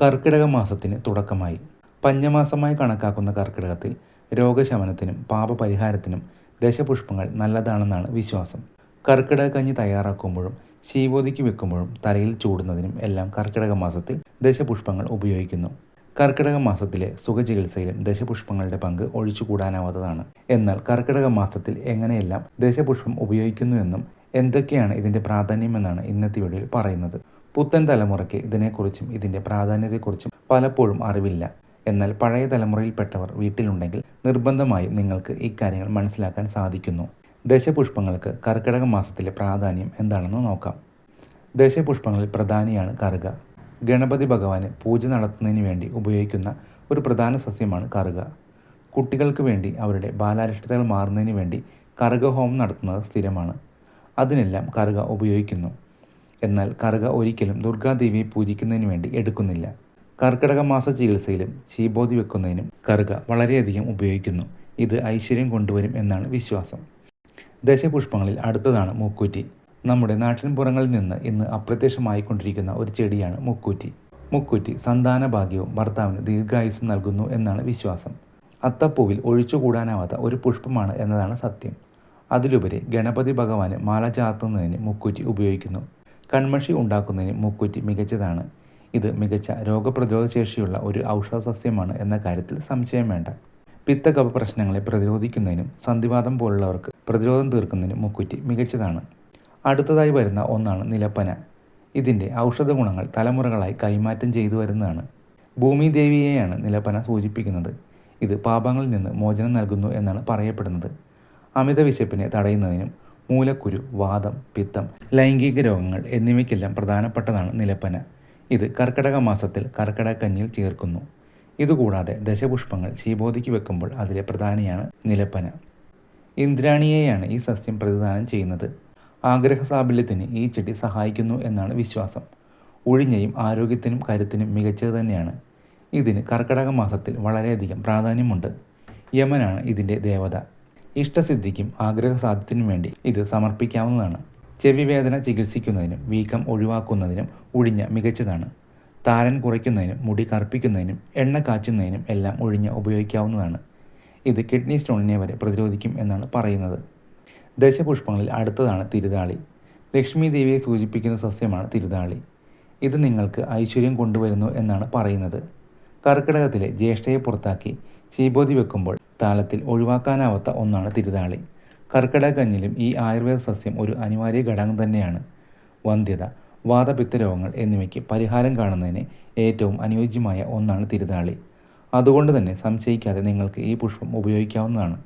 കർക്കിടക മാസത്തിന് തുടക്കമായി. പഞ്ഞമാസമായി കണക്കാക്കുന്ന കർക്കിടകത്തിൽ രോഗശമനത്തിനും പാപപരിഹാരത്തിനും ദശപുഷ്പങ്ങൾ നല്ലതാണെന്നാണ് വിശ്വാസം. കർക്കിടക കഞ്ഞി തയ്യാറാക്കുമ്പോഴും ശീവോതിക്ക് വെക്കുമ്പോഴും തലയിൽ ചൂടുന്നതിനും എല്ലാം കർക്കിടക മാസത്തിൽ ദശപുഷ്പങ്ങൾ ഉപയോഗിക്കുന്നു. കർക്കിടക മാസത്തിലെ സുഖചികിത്സയിലും ദശപുഷ്പങ്ങളുടെ പങ്ക് ഒഴിച്ചുകൂടാനാവാത്തതാണ്. എന്നാൽ കർക്കിടക മാസത്തിൽ എങ്ങനെയെല്ലാം ദശപുഷ്പം ഉപയോഗിക്കുന്നുവെന്നും എന്തൊക്കെയാണ് ഇതിന്റെ പ്രാധാന്യമെന്നാണ് ഇന്നത്തെ വീഡിയോയിൽ പറയുന്നത്. പുത്തൻ തലമുറയ്ക്ക് ഇതിനെക്കുറിച്ചും ഇതിന്റെ പ്രാധാന്യത്തെക്കുറിച്ചും പലപ്പോഴും അറിവില്ല. എന്നാൽ പഴയ തലമുറയിൽപ്പെട്ടവർ വീട്ടിലുണ്ടെങ്കിൽ നിർബന്ധമായും നിങ്ങൾക്ക് ഇക്കാര്യങ്ങൾ മനസ്സിലാക്കാൻ സാധിക്കുന്നു. ദശപുഷ്പങ്ങൾക്ക് കർക്കിടക മാസത്തിലെ പ്രാധാന്യം എന്താണെന്ന് നോക്കാം. ദശപുഷ്പങ്ങളിൽ പ്രധാനിയാണ് കറുക. ഗണപതി ഭഗവാന് പൂജ നടത്തുന്നതിന് വേണ്ടി ഉപയോഗിക്കുന്ന ഒരു പ്രധാന സസ്യമാണ് കറുക. കുട്ടികൾക്ക് വേണ്ടി അവരുടെ ബാലാരിഷ്ടതകൾ മാറുന്നതിന് വേണ്ടി കറുക ഹോമം നടത്തുന്നത് സ്ഥിരമാണ്. അതിനെല്ലാം കറുക ഉപയോഗിക്കുന്നു. എന്നാൽ കറുക ഒരിക്കലും ദുർഗാദേവിയെ പൂജിക്കുന്നതിന് വേണ്ടി എടുക്കുന്നില്ല. കർക്കിടക മാസ ചികിത്സയിലും ശീബോധി വെക്കുന്നതിനും കറുക വളരെയധികം ഉപയോഗിക്കുന്നു. ഇത് ഐശ്വര്യം കൊണ്ടുവരും എന്നാണ് വിശ്വാസം. ദശപുഷ്പങ്ങളിൽ അടുത്തതാണ് മൂക്കൂറ്റി. നമ്മുടെ നാട്ടിൻപുറങ്ങളിൽ നിന്ന് ഇന്ന് അപ്രത്യക്ഷമായിക്കൊണ്ടിരിക്കുന്ന ഒരു ചെടിയാണ് മുക്കൂറ്റി. മുക്കൂറ്റി സന്താന ഭാഗ്യവും ഭർത്താവിന് ദീർഘായുസ്സും നൽകുന്നു എന്നാണ് വിശ്വാസം. അത്തപ്പൂവിൽ ഒഴിച്ചുകൂടാനാവാത്ത ഒരു പുഷ്പമാണ് എന്നതാണ് സത്യം. അതിലുപരി ഗണപതി ഭഗവാന് മാല ചാർത്തുന്നതിന് മുക്കൂറ്റി ഉപയോഗിക്കുന്നു. കൺമഷി ഉണ്ടാക്കുന്നതിന് മൂക്കുറ്റി മികച്ചതാണ്. ഇത് മികച്ച രോഗപ്രതിരോധ ശേഷിയുള്ള ഒരു ഔഷധ സസ്യമാണ് എന്ന കാര്യത്തിൽ സംശയം വേണ്ട. പിത്തകഫ പ്രശ്നങ്ങളെ പ്രതിരോധിക്കുന്നതിനും സന്ധിവാദം പോലുള്ളവർക്ക് പ്രതിരോധം തീർക്കുന്നതിനും മുക്കുറ്റി മികച്ചതാണ്. അടുത്തതായി വരുന്ന ഒന്നാണ് നിലപ്പന. ഇതിന്റെ ഔഷധ ഗുണങ്ങൾ തലമുറകളായി കൈമാറ്റം ചെയ്തു വരുന്നതാണ്. ഭൂമിദേവിയെയാണ് നിലപ്പന സൂചിപ്പിക്കുന്നത്. ഇത് പാപങ്ങളിൽ നിന്ന് മോചനം നൽകുന്നു എന്നാണ് പറയപ്പെടുന്നത്. അമിത വിശപ്പിനെ തടയുന്നതിനും മൂലക്കുരു വാദം പിത്തം ലൈംഗിക രോഗങ്ങൾ എന്നിവയ്ക്കെല്ലാം പ്രധാനപ്പെട്ടതാണ് നിലപ്പന. ഇത് കർക്കിടക മാസത്തിൽ കർക്കിടകഞ്ഞിൽ ചേർക്കുന്നു. ഇതുകൂടാതെ ദശപുഷ്പങ്ങൾ ശീബോധിക്ക് വെക്കുമ്പോൾ അതിലെ പ്രധാനിയാണ് നിലപ്പന. ഇന്ദ്രാണിയെയാണ് ഈ സസ്യം പ്രതിദാനം ചെയ്യുന്നത്. ആഗ്രഹ സാബല്യത്തിന് ഈ ചെടി സഹായിക്കുന്നു എന്നാണ് വിശ്വാസം. ഒഴിഞ്ഞയും ആരോഗ്യത്തിനും കരുത്തിനും മികച്ചത് തന്നെയാണ്. ഇതിന് കർക്കിടക മാസത്തിൽ വളരെയധികം പ്രാധാന്യമുണ്ട്. യമനാണ് ഇതിന്റെ ദേവത. ഇഷ്ടസിദ്ധിക്കും ആഗ്രഹ സാധ്യത്തിനും വേണ്ടി ഇത് സമർപ്പിക്കാവുന്നതാണ്. ചെവി വേദന ചികിത്സിക്കുന്നതിനും വീക്കം ഒഴിവാക്കുന്നതിനും ഒഴിഞ്ഞ മികച്ചതാണ്. താരൻ കുറയ്ക്കുന്നതിനും മുടി കറുപ്പിക്കുന്നതിനും എണ്ണ കാച്ചുന്നതിനും എല്ലാം ഒഴിഞ്ഞ ഉപയോഗിക്കാവുന്നതാണ്. ഇത് കിഡ്നി സ്റ്റോണിനെ വരെ പ്രതിരോധിക്കും എന്നാണ് പറയുന്നത്. ദശപുഷ്പങ്ങളിൽ അടുത്തതാണ് തിരുതാളി. ലക്ഷ്മി ദേവിയെ സൂചിപ്പിക്കുന്ന സസ്യമാണ് തിരുതാളി. ഇത് നിങ്ങൾക്ക് ഐശ്വര്യം കൊണ്ടുവരുന്നു എന്നാണ് പറയുന്നത്. കർക്കിടകത്തിലെ ജ്യേഷ്ഠയെ പുറത്താക്കി ചീബോധി വെക്കുമ്പോൾ താളത്തിൽ ഒഴിവാക്കാനാവാത്ത ഒന്നാണ് തിരുതാളി. കർക്കിടകഞ്ഞിലും ഈ ആയുർവേദ സസ്യം ഒരു അനിവാര്യ ഘടകം തന്നെയാണ്. വന്ധ്യത വാതപിത്ത രോഗങ്ങൾ എന്നിവയ്ക്ക് പരിഹാരം കാണുന്നതിന് ഏറ്റവും അനുയോജ്യമായ ഒന്നാണ് തിരുതാളി. അതുകൊണ്ട് തന്നെ സംശയിക്കാതെ നിങ്ങൾക്ക് ഈ പുഷ്പം ഉപയോഗിക്കാവുന്നതാണ്.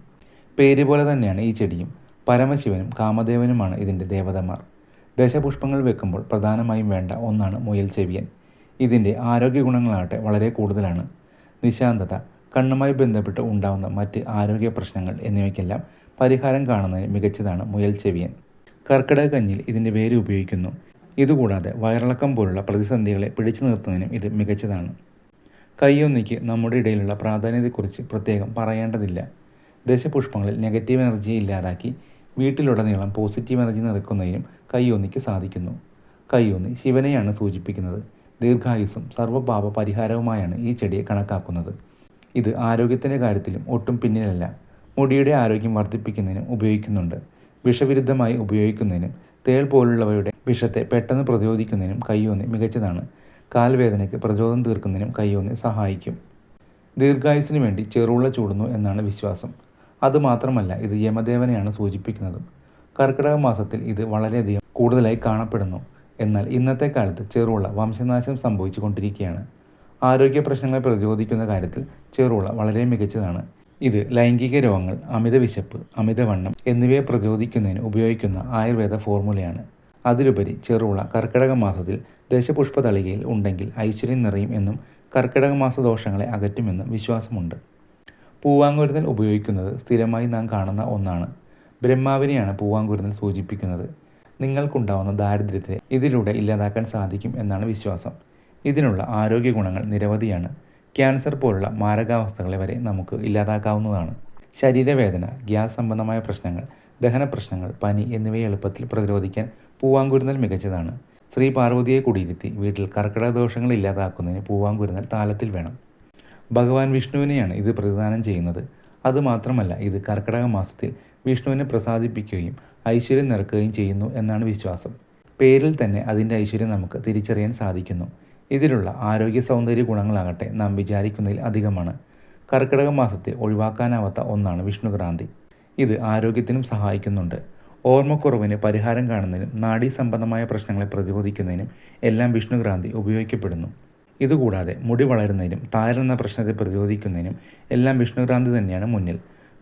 പേര് പോലെ തന്നെയാണ് ഈ ചെടിയും. പരമശിവനും കാമദേവനുമാണ് ഇതിന്റെ ദേവതമാർ. ദശപുഷ്പങ്ങൾ വെക്കുമ്പോൾ പ്രധാനമായും വേണ്ട ഒന്നാണ് മുയൽ ചെവിയൻ. ഇതിന്റെ ആരോഗ്യ ഗുണങ്ങളാകട്ടെ വളരെ കൂടുതലാണ്. നിശാന്തത കണ്ണുമായി ബന്ധപ്പെട്ട് ഉണ്ടാകുന്ന മറ്റ് ആരോഗ്യ പ്രശ്നങ്ങൾ എന്നിവയ്ക്കെല്ലാം പരിഹാരം കാണുന്നതിന് മികച്ചതാണ് മുയൽ ചെവിയൻ. കർക്കിടക കഞ്ഞിൽ ഇതിന്റെ വേര് ഉപയോഗിക്കുന്നു. ഇതുകൂടാതെ വയറിളക്കം പോലുള്ള പ്രതിസന്ധികളെ പിടിച്ചു നിർത്തുന്നതിനും ഇത് മികച്ചതാണ്. കയ്യൊന്നിക്ക് നമ്മുടെ ഇടയിലുള്ള പ്രാധാന്യത്തെക്കുറിച്ച് പ്രത്യേകം പറയേണ്ടതില്ല. ദശപുഷ്പങ്ങളിൽ നെഗറ്റീവ് എനർജി ഇല്ലാതാക്കി വീട്ടിലുടനീളം പോസിറ്റീവ് എനർജി നിറക്കുന്നതിനും കയ്യൊന്നിക്ക് സാധിക്കുന്നു. കയ്യൊന്നി ശിവനെയാണ് സൂചിപ്പിക്കുന്നത്. ദീർഘായുസ്സും സർവപാപ പരിഹാരവുമായാണ് ഈ ചെടിയെ കണക്കാക്കുന്നത്. ഇത് ആരോഗ്യത്തിന്റെ കാര്യത്തിലും ഒട്ടും പിന്നിലല്ല. മുടിയുടെ ആരോഗ്യം വർദ്ധിപ്പിക്കുന്നതിനും ഉപയോഗിക്കുന്നുണ്ട്. വിഷവിരുദ്ധമായി ഉപയോഗിക്കുന്നതിനും തേൾ പോലുള്ളവയുടെ വിഷത്തെ പെട്ടെന്ന് പ്രതിരോധിക്കുന്നതിനും കയ്യൊന്നി മികച്ചതാണ്. കാൽവേദനയ്ക്ക് പ്രതിരോധം തീർക്കുന്നതിനും കയ്യൊന്നി സഹായിക്കും. ദീർഘായുസിന് വേണ്ടി ചെറുള്ള ചൂടുന്നു എന്നാണ് വിശ്വാസം. അതുമാത്രമല്ല ഇത് യമദേവനെയാണ് സൂചിപ്പിക്കുന്നതും. കർക്കിടക മാസത്തിൽ ഇത് വളരെയധികം കൂടുതലായി കാണപ്പെടുന്നു. എന്നാൽ ഇന്നത്തെ കാലത്ത് ചെറുള്ള വംശനാശം സംഭവിച്ചു കൊണ്ടിരിക്കുകയാണ് ആരോഗ്യ പ്രശ്നങ്ങളെ പ്രതിരോധിക്കുന്ന കാര്യത്തിൽ ചെറുള വളരെ മികച്ചതാണ്. ഇത് ലൈംഗിക രോഗങ്ങൾ അമിത വിശപ്പ് അമിതവണ്ണം എന്നിവയെ പ്രതിരോധിക്കുന്നതിന് ഉപയോഗിക്കുന്ന ആയുർവേദ ഫോർമുലയാണ്. അതിലുപരി ചെറുള കർക്കിടക മാസത്തിൽ ദശപുഷ്പ തളികയിൽ ഉണ്ടെങ്കിൽ ഐശ്വര്യം നിറയും എന്നും കർക്കിടക മാസ ദോഷങ്ങളെ അകറ്റുമെന്നും വിശ്വാസമുണ്ട്. പൂവാങ്കുരുന്നൽ ഉപയോഗിക്കുന്നത് സ്ഥിരമായി നാം കാണുന്ന ഒന്നാണ്. ബ്രഹ്മാവിനെയാണ് പൂവാങ്കുരുന്നൽ സൂചിപ്പിക്കുന്നത്. നിങ്ങൾക്കുണ്ടാവുന്ന ദാരിദ്ര്യത്തെ ഇതിലൂടെ ഇല്ലാതാക്കാൻ സാധിക്കും എന്നാണ് വിശ്വാസം. ഇതിനുള്ള ആരോഗ്യ ഗുണങ്ങൾ നിരവധിയാണ്. ക്യാൻസർ പോലുള്ള മാരകാവസ്ഥകളെ വരെ നമുക്ക് ഇല്ലാതാക്കാവുന്നതാണ്. ശരീരവേദന ഗ്യാസ് സംബന്ധമായ പ്രശ്നങ്ങൾ ദഹന പ്രശ്നങ്ങൾ പനി എന്നിവയെ എളുപ്പത്തിൽ പ്രതിരോധിക്കാൻ പൂവാങ്കുരുന്നൽ മികച്ചതാണ്. ശ്രീ പാർവതിയെ കുടിയിരുത്തി വീട്ടിൽ കർക്കിടക ദോഷങ്ങൾ ഇല്ലാതാക്കുന്നതിന് പൂവാങ്കുരുന്നൽ താലത്തിൽ വേണം. ഭഗവാൻ വിഷ്ണുവിനെയാണ് ഇത് പ്രതിദാനം ചെയ്യുന്നത്. അതുമാത്രമല്ല ഇത് കർക്കിടക മാസത്തിൽ വിഷ്ണുവിനെ പ്രസാദിപ്പിക്കുകയും ഐശ്വര്യം നിറക്കുകയും ചെയ്യുന്നു എന്നാണ് വിശ്വാസം. പേരിൽ തന്നെ അതിന്റെ ഐശ്വര്യം നമുക്ക് തിരിച്ചറിയാൻ സാധിക്കുന്നു. ഇതിലുള്ള ആരോഗ്യ സൗന്ദര്യ ഗുണങ്ങളാകട്ടെ നാം വിചാരിക്കുന്നതിൽ അധികമാണ്. കർക്കിടക മാസത്തിൽ ഒഴിവാക്കാനാവാത്ത ഒന്നാണ് വിഷ്ണുക്രാന്തി. ഇത് ആരോഗ്യത്തിനും സഹായിക്കുന്നുണ്ട്. ഓർമ്മക്കുറവിന് പരിഹാരം കാണുന്നതിനും നാഡീ സംബന്ധമായ പ്രശ്നങ്ങളെ പ്രതിരോധിക്കുന്നതിനും എല്ലാം വിഷ്ണുക്രാന്തി ഉപയോഗിക്കപ്പെടുന്നു. ഇതുകൂടാതെ മുടി വളരുന്നതിനും താരെന്ന പ്രശ്നത്തെ പ്രതിരോധിക്കുന്നതിനും എല്ലാം വിഷ്ണുക്രാന്തി തന്നെയാണ് മുന്നിൽ.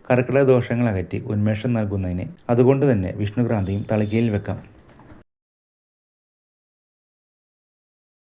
കർക്കിടക ദോഷങ്ങൾ അകറ്റി ഉന്മേഷം നൽകുന്നതിന് അതുകൊണ്ട് തന്നെ വിഷ്ണുക്രാന്തിയും തളികയിൽ വെക്കാം.